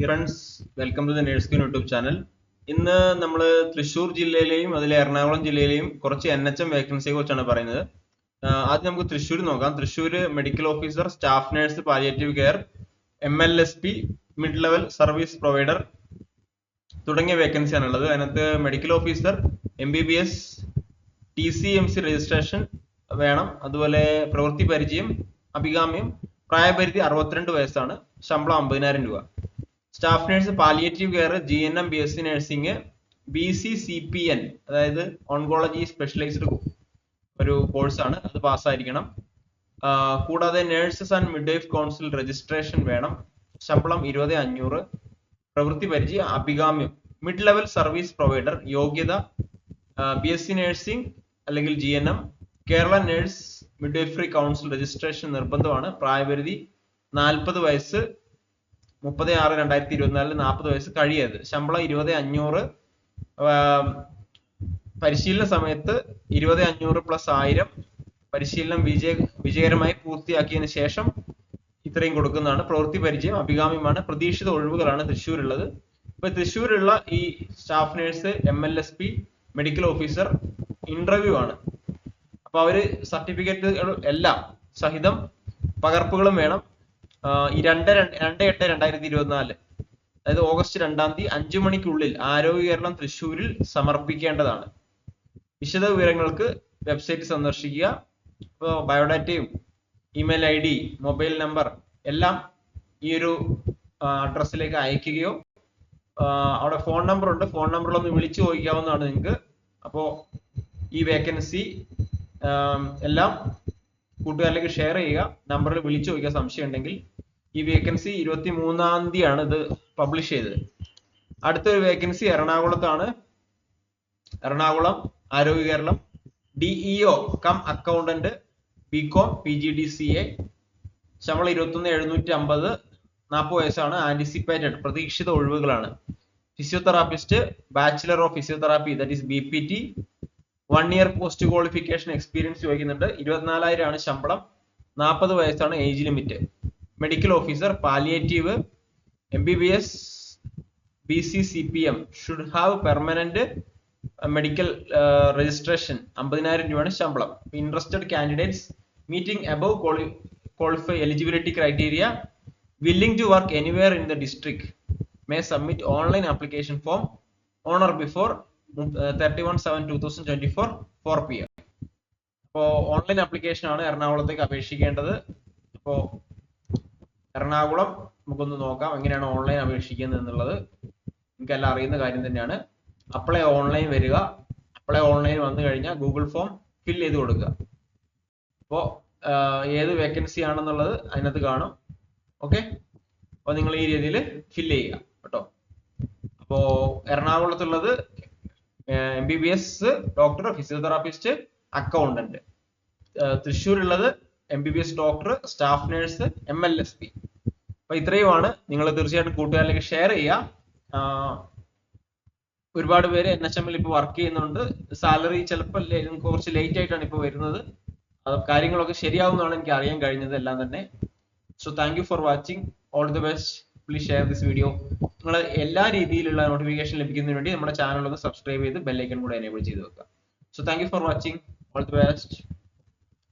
Friends welcome to the nurse queen YouTube channel. ഇന്ന് നമ്മൾ തൃശ്ശൂർ ജില്ലയിലെയും അതിലെ എറണാകുളം ജില്ലയിലെയും കുറച്ച് എൻ എച്ച് എം വേക്കൻസിയെ കുറിച്ചാണ് പറയുന്നത്. ആദ്യം നമുക്ക് തൃശ്ശൂർ നോക്കാം. Thrissur medical officer staff nurse palliative care M L S P mid level service provider തുടങ്ങിയ വേക്കൻസിയാണ് ഉള്ളത് അതിനകത്ത് medical officer M B B S T C M C registration വേണം. അതുപോലെ പ്രവൃത്തി പരിചയം അഭികാമ്യം പ്രായപരിധി അറുപത്തിരണ്ട് വയസ്സാണ്. ശമ്പളം അമ്പതിനായിരം രൂപ. Staff nurse palliative care G N M B S C nursing B C C P N അതായത് ഓൺകോളജി സ്പെഷ്യലൈസ്ഡ് ഒരു കോഴ്സാണ് അത് പാസ്സായിരിക്കണം കൂടാതെ nurses and midwife council registration വേണം. ശമ്പളം ഇരുപത് അഞ്ഞൂറ്. പ്രവൃത്തി പരിചയം അഭികാമ്യം. മിഡ് ലെവൽ സർവീസ് പ്രൊവൈഡർ യോഗ്യത ബി എസ് സി നഴ്സിംഗ് അല്ലെങ്കിൽ G N M Kerala nurse midwifery council registration നിർബന്ധമാണ്. പ്രായപരിധി നാൽപ്പത് വയസ്സ് മുപ്പത് ആറ് രണ്ടായിരത്തി ഇരുപത്തിനാലിൽ നാൽപ്പത് വയസ്സ് കഴിയരുത് ശമ്പളം ഇരുപത് അഞ്ഞൂറ് പരിശീലന സമയത്ത് ഇരുപത് അഞ്ഞൂറ് പ്ലസ് ആയിരം. പരിശീലനം വിജയ വിജയകരമായി പൂർത്തിയാക്കിയതിനു ശേഷം ഇത്രയും കൊടുക്കുന്നതാണ്. പ്രവൃത്തി പരിചയം അഭികാമ്യമാണ്. പ്രതീക്ഷിത ഒഴിവുകളാണ് തൃശ്ശൂരുള്ളത്. ഇപ്പൊ തൃശ്ശൂരുള്ള ഈ staff nurse M L S P medical officer interview ആണ്. അപ്പൊ അവർ സർട്ടിഫിക്കറ്റുകൾ എല്ലാം സഹിതം പകർപ്പുകളും വേണം. ഈ രണ്ട് രണ്ട് എട്ട് രണ്ടായിരത്തി ഇരുപത്തിനാല് അതായത് ഓഗസ്റ്റ് രണ്ടാം തീയതി അഞ്ചു മണിക്കുള്ളിൽ ആരോഗ്യ കേരളം തൃശ്ശൂരിൽ സമർപ്പിക്കേണ്ടതാണ്. വിശദ വിവരങ്ങൾക്ക് വെബ്സൈറ്റ് സന്ദർശിക്കുക. ഇപ്പോൾ ബയോഡാറ്റയും email I D mobile number എല്ലാം ഈ ഒരു അഡ്രസ്സിലേക്ക് അയക്കുകയോ അവിടെ ഫോൺ നമ്പർ ഉണ്ട് ഫോൺ നമ്പറിലൊന്ന് വിളിച്ചു ചോദിക്കാവുന്നതാണ് നിങ്ങൾക്ക്. അപ്പോൾ ഈ വേക്കൻസി എല്ലാം കൂട്ടുകാരിലേക്ക് ഷെയർ ചെയ്യുക. നമ്പറിൽ വിളിച്ചു ചോദിക്കുക സംശയം ഉണ്ടെങ്കിൽ ഈ വേക്കൻസി ഇരുപത്തി മൂന്നാം തീയതിയാണ് ഇത് പബ്ലിഷ് ചെയ്തത്. അടുത്തൊരു വേക്കൻസി എറണാകുളത്താണ്. Ernakulam Arogya Keralam DEO cum accountant BCom P G D C A ശമ്പളം ഇരുപത്തൊന്ന് എഴുന്നൂറ്റി അമ്പത് നാൽപ്പത് വയസ്സാണ്. ആന്റിസിപ്പേറ്റഡ് പ്രതീക്ഷിത ഒഴിവുകളാണ്. Physiotherapist bachelor of physiotherapy that is B P T one year post qualification experience ചോദിക്കുന്നുണ്ട്. ഇരുപത്തിനാലായിരം ആണ് ശമ്പളം. നാൽപ്പത് വയസ്സാണ് age limit medical officer palliative M B B S B C C P M should have permanent medical registration അമ്പതിനായിരം രൂപയാണ് ശമ്പളം. Interested candidates meeting above qualify eligibility criteria willing to work anywhere in the district may submit online application form on or before thirty one seven two thousand twenty four four P M അപ്പോൾ online application ആണ് എറണാകുളത്തേക്ക് അപേക്ഷിക്കേണ്ടത്. അപ്പോൾ എറണാകുളം നമുക്കൊന്ന് നോക്കാം എങ്ങനെയാണ് online അപേക്ഷിക്കുന്നത് എന്നുള്ളത് നിങ്ങൾക്ക് എല്ലാം അറിയുന്ന കാര്യം തന്നെയാണ്. അപ്ലൈ ഓൺലൈൻ വരിക. അപ്ലൈ ഓൺലൈൻ വന്നു കഴിഞ്ഞാൽ ഗൂഗിൾ ഫോം ഫിൽ ചെയ്ത് കൊടുക്കുക. അപ്പോൾ ഏത് വേക്കൻസി ആണെന്നുള്ളത് അതിനകത്ത് കാണും. ഓക്കെ അപ്പോൾ നിങ്ങൾ ഈ രീതിയിൽ ഫിൽ ചെയ്യുക. കേട്ടോ? അപ്പോൾ എറണാകുളത്തുള്ളത് M B B S doctor physiotherapist accountant തൃശ്ശൂരുള്ളത് M B B S doctor staff nurse M L S P അപ്പൊ ഇത്രയുമാണ്. നിങ്ങൾ തീർച്ചയായിട്ടും കൂട്ടുകാരിലേക്ക് ഷെയർ ചെയ്യുക ഒരുപാട് പേര് എൻ എച്ച് എമ്മിൽ ഇപ്പോൾ വർക്ക് ചെയ്യുന്നുണ്ട്. സാലറി ചിലപ്പോൾ കുറച്ച് ലേറ്റ് ആയിട്ടാണ് ഇപ്പോൾ വരുന്നത്. കാര്യങ്ങളൊക്കെ ശരിയാവുന്നതാണ് എനിക്ക് അറിയാൻ കഴിഞ്ഞത് എല്ലാം തന്നെ. So thank you for watching all the best please share this video നിങ്ങൾ എല്ലാ രീതിയിലുള്ള നോട്ടിഫിക്കേഷൻ ലഭിക്കുന്നതിന് വേണ്ടി നമ്മുടെ ചാനൽ ഒന്ന് സബ്സ്ക്രൈബ് ചെയ്ത് ബെല്ലൈക്കൺ കൂടെ എനേബിൾ ചെയ്ത് വെക്കുക. So thank you for watching all the best